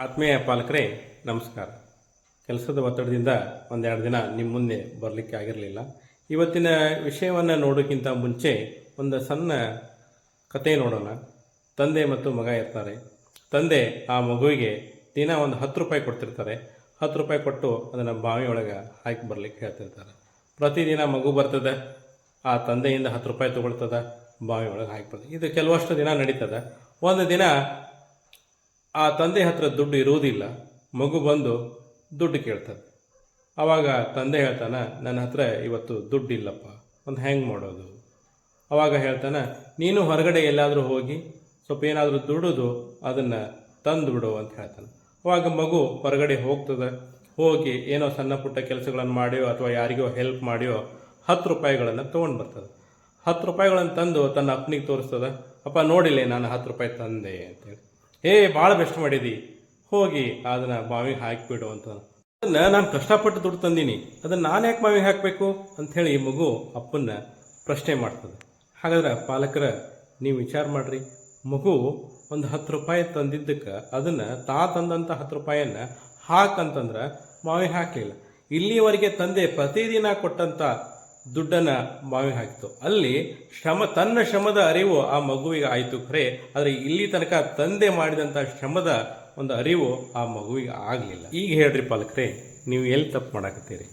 ಆತ್ಮೀಯ ಪಾಲಕರೇ, ನಮಸ್ಕಾರ. ಕೆಲಸದ ಒತ್ತಡದಿಂದ ಒಂದೆರಡು ದಿನ ನಿಮ್ಮ ಮುಂದೆ ಬರಲಿಕ್ಕೆ ಆಗಿರಲಿಲ್ಲ. ಇವತ್ತಿನ ವಿಷಯವನ್ನು ನೋಡೋಕ್ಕಿಂತ ಮುಂಚೆ ಒಂದು ಸಣ್ಣ ಕತೆ ನೋಡೋಣ. ತಂದೆ ಮತ್ತು ಮಗ ಇರ್ತಾರೆ. ತಂದೆ ಆ ಮಗುವಿಗೆ ದಿನ ಒಂದು ಹತ್ತು ರೂಪಾಯಿ ಕೊಡ್ತಿರ್ತಾರೆ. ಹತ್ತು ರೂಪಾಯಿ ಕೊಟ್ಟು ಅದನ್ನು ಬಾವಿಯೊಳಗೆ ಹಾಕಿ ಬರಲಿಕ್ಕೆ ಹೇಳ್ತಿರ್ತಾರೆ. ಪ್ರತಿದಿನ ಮಗು ಬರ್ತದೆ, ಆ ತಂದೆಯಿಂದ ಹತ್ತು ರೂಪಾಯಿ ತೊಗೊಳ್ತದೆ, ಬಾವಿಯೊಳಗೆ ಹಾಕಿ ಬರ್ತದೆ ಇದು ಕೆಲವಷ್ಟು ದಿನ ನಡೀತದೆ. ಒಂದು ದಿನ ಆ ತಂದೆ ಹತ್ರ ದುಡ್ಡು ಇರುವುದಿಲ್ಲ. ಮಗು ಬಂದು ದುಡ್ಡು ಕೇಳ್ತದೆ. ಆವಾಗ ತಂದೆ ಹೇಳ್ತಾನೆ, ನನ್ನ ಹತ್ರ ಇವತ್ತು ದುಡ್ಡಿಲ್ಲಪ್ಪ, ಒಂದು ಹೆಂಗೆ ಮಾಡೋದು? ಅವಾಗ ಹೇಳ್ತಾನೆ, ನೀನು ಹೊರಗಡೆ ಎಲ್ಲಾದರೂ ಹೋಗಿ ಸ್ವಲ್ಪ ಏನಾದರೂ ದುಡಿದು ಅದನ್ನು ತಂದು ಬಿಡು ಅಂತ ಹೇಳ್ತಾನೆ. ಅವಾಗ ಮಗು ಹೊರಗಡೆ ಹೋಗ್ತದೆ. ಹೋಗಿ ಏನೋ ಸಣ್ಣ ಪುಟ್ಟ ಕೆಲಸಗಳನ್ನು ಮಾಡಿಯೋ ಅಥವಾ ಯಾರಿಗೋ ಹೆಲ್ಪ್ ಮಾಡಿಯೋ ಹತ್ತು ರೂಪಾಯಿಗಳನ್ನು ತೊಗೊಂಡು ಬರ್ತದೆ. ಹತ್ತು ರೂಪಾಯಿಗಳನ್ನು ತಂದು ತನ್ನ ಅಪ್ಪನಿಗೆ ತೋರಿಸ್ತದೆ, ಅಪ್ಪ ನೋಡಿಲ್ಲ, ನಾನು ಹತ್ತು ರೂಪಾಯಿ ತಂದೆ ಅಂತೇಳಿ ಏ ಭಾಳ ಬೆಸ್ಟ್ ಮಾಡಿದಿ. ಹೋಗಿ, ಅದನ್ನ ಬಾವಿಗೆ ಹಾಕಿಬಿಡು ಅಂತ ಅದನ್ನ ನಾನು ಕಷ್ಟಪಟ್ಟು ದುಡ್ಡು ತಂದೀನಿ. ಅದನ್ನ ನಾನು ಯಾಕೆ ಬಾವಿಗೆ ಹಾಕಬೇಕು? ಅಂಥೇಳಿ ಈ ಮಗು ಅಪ್ಪನ್ನ ಪ್ರಶ್ನೆ ಮಾಡ್ತದೆ. ಹಾಗಾದ್ರೆ ಪಾಲಕರ, ನೀವು ವಿಚಾರ ಮಾಡ್ರಿ. ಮಗು ಒಂದು ಹತ್ತು ರೂಪಾಯಿ ತಂದಿದ್ದಕ್ಕೆ ಅದನ್ನು ತಾ ತಂದಂಥ ಹತ್ತು ರೂಪಾಯಿಯನ್ನ ಹಾಕಂತಂದ್ರೆ ಮಾವಿ ಹಾಕಲಿಲ್ಲ. ಇಲ್ಲಿವರೆಗೆ ತಂದೆ ಪ್ರತಿದಿನ ಕೊಟ್ಟಂಥ ದುಡ್ಡನ್ನು ಮಾವಿ ಹಾಕಿತು ಅಲ್ಲಿ ಶ್ರಮ, ತನ್ನ ಶ್ರಮದ ಅರಿವು ಆ ಮಗುವಿಗೆ ಆಯಿತು. ಖರೆ, ಆದರೆ ಇಲ್ಲಿ ತನಕ ತಂದೆ ಮಾಡಿದಂಥ ಶ್ರಮದ ಒಂದು ಅರಿವು ಆ ಮಗುವಿಗೆ ಆಗಲಿಲ್ಲ. ಈಗ ಹೇಳ್ರಿ ಪಾಲಕರೇ, ನೀವು ಎಲ್ಲಿ ತಪ್ಪು ಮಾಡಕತ್ತೀರಿ?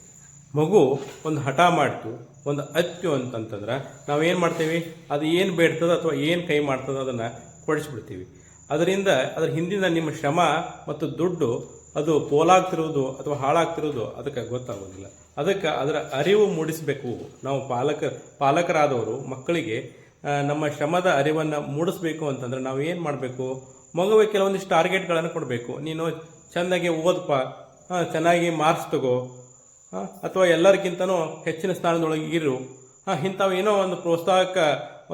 ಮಗು ಒಂದು ಹಠ ಮಾಡ್ತು, ಒಂದು ಅತ್ತು ಅಂತಂತಂದ್ರೆ ನಾವೇನು ಮಾಡ್ತೀವಿ? ಅದು ಏನು ಬೇಡ್ತದ ಅಥವಾ ಏನು ಕೈ ಮಾಡ್ತದ ಅದನ್ನು ಕೊಡಿಸ್ಬಿಡ್ತೀವಿ. ಅದರಿಂದ ಅದರ ಹಿಂದಿನ ನಿಮ್ಮ ಶ್ರಮ ಮತ್ತು ದುಡ್ಡು ಅದು ಪೋಲಾಗ್ತಿರೋದು ಅಥವಾ ಹಾಳಾಗ್ತಿರೋದು ಅದಕ್ಕೆ ಗೊತ್ತಾಗೋದಿಲ್ಲ. ಅದಕ್ಕೆ ಅದರ ಅರಿವು ಮೂಡಿಸಬೇಕು. ನಾವು ಪಾಲಕ, ಪಾಲಕರಾದವರು, ಮಕ್ಕಳಿಗೆ ನಮ್ಮ ಶ್ರಮದ ಅರಿವನ್ನು ಮೂಡಿಸ್ಬೇಕು ಅಂತಂದ್ರೆ ನಾವು ಏನು ಮಾಡಬೇಕು? ಮಗುವಿಗೆ ಕೆಲವೊಂದಿಷ್ಟು ಟಾರ್ಗೆಟ್ಗಳನ್ನು ಕೊಡಬೇಕು. ನೀನು ಚೆನ್ನಾಗಿ ಓದಪ್ಪ ಚೆನ್ನಾಗಿ ಮಾರ್ಕ್ಸ್ ತಗೋ ಅಥವಾ ಎಲ್ಲರಿಗಿಂತನೂ ಹೆಚ್ಚಿನ ಸ್ಥಾನದೊಳಗೆ ಇರು. ಇಂಥವು ಏನೋ ಒಂದು ಪ್ರೋತ್ಸಾಹಕ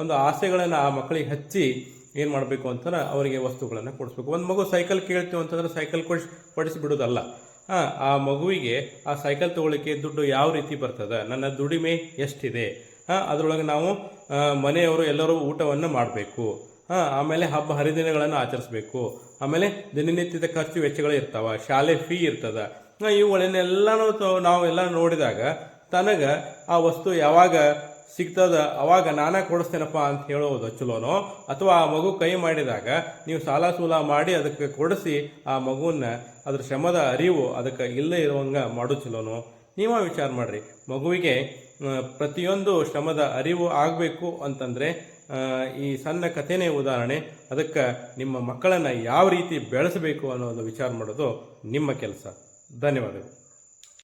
ಒಂದು ಆಸೆಗಳನ್ನು ಆ ಮಕ್ಕಳಿಗೆ ಹಚ್ಚಿ ಏನು ಮಾಡಬೇಕು ಅಂತಂದ್ರೆ ಅವರಿಗೆ ವಸ್ತುಗಳನ್ನು ಕೊಡಿಸ್ಬೇಕು. ಒಂದು ಮಗು ಸೈಕಲ್ ಕೇಳ್ತೀವಿ ಅಂತಂದ್ರೆ ಸೈಕಲ್ ಕೊಡಿಸ್ ಕೊಡಿಸಿ ಬಿಡೋದಲ್ಲ ಹಾಂ, ಆ ಮಗುವಿಗೆ ಆ ಸೈಕಲ್ ತಗೊಳ್ಳಿಕ್ಕೆ ದುಡ್ಡು ಯಾವ ರೀತಿ ಬರ್ತದೆ? ನನ್ನ ದುಡಿಮೆ ಎಷ್ಟಿದೆ? ಹಾಂ, ಅದರೊಳಗೆ ನಾವು ಮನೆಯವರು ಎಲ್ಲರೂ ಊಟವನ್ನು ಮಾಡಬೇಕು. ಹಾಂ, ಆಮೇಲೆ ಹಬ್ಬ ಹರಿದಿನಗಳನ್ನು ಆಚರಿಸ್ಬೇಕು. ಆಮೇಲೆ ದಿನನಿತ್ಯದ ಖರ್ಚು ವೆಚ್ಚಗಳು ಇರ್ತಾವೆ, ಶಾಲೆ ಫೀ ಇರ್ತದ. ಇವುಗಳನ್ನೆಲ್ಲನೂ ತ- ನಾವು ಎಲ್ಲ ನೋಡಿದಾಗ ತನಗೆ ಆ ವಸ್ತು ಯಾವಾಗ ಸಿಗ್ತದ? ಅವಾಗ ನಾನೇ ಕೊಡಿಸ್ತೇನಪ್ಪ ಅಂತ ಹೇಳೋದು ಚಲೋನೋ? ಅಥವಾ ಆ ಮಗು ಕೈ ಮಾಡಿದಾಗ ನೀವು ಸಾಲ ಸೂಲ ಮಾಡಿ ಅದಕ್ಕೆ ಕೊಡಿಸಿ ಆ ಮಗುವನ್ನ ಅದ್ರ ಶ್ರಮದ ಅರಿವು ಅದಕ್ಕೆ ಇಲ್ಲೇ ಇರುವಂಗ ಮಾಡು ಚಲೋನೋ? ನೀವೇ ವಿಚಾರ ಮಾಡ್ರಿ. ಮಗುವಿಗೆ ಪ್ರತಿಯೊಂದು ಶ್ರಮದ ಅರಿವು ಆಗಬೇಕು ಅಂತಂದ್ರೆ ಈ ಸಣ್ಣ ಕಥೆನೇ ಉದಾಹರಣೆ. ಅದಕ್ಕೆ ನಿಮ್ಮ ಮಕ್ಕಳನ್ನು ಯಾವ ರೀತಿ ಬೆಳೆಸಬೇಕು ಅನ್ನೋದು ವಿಚಾರ ಮಾಡೋದು ನಿಮ್ಮ ಕೆಲಸ. ಧನ್ಯವಾದಗಳು.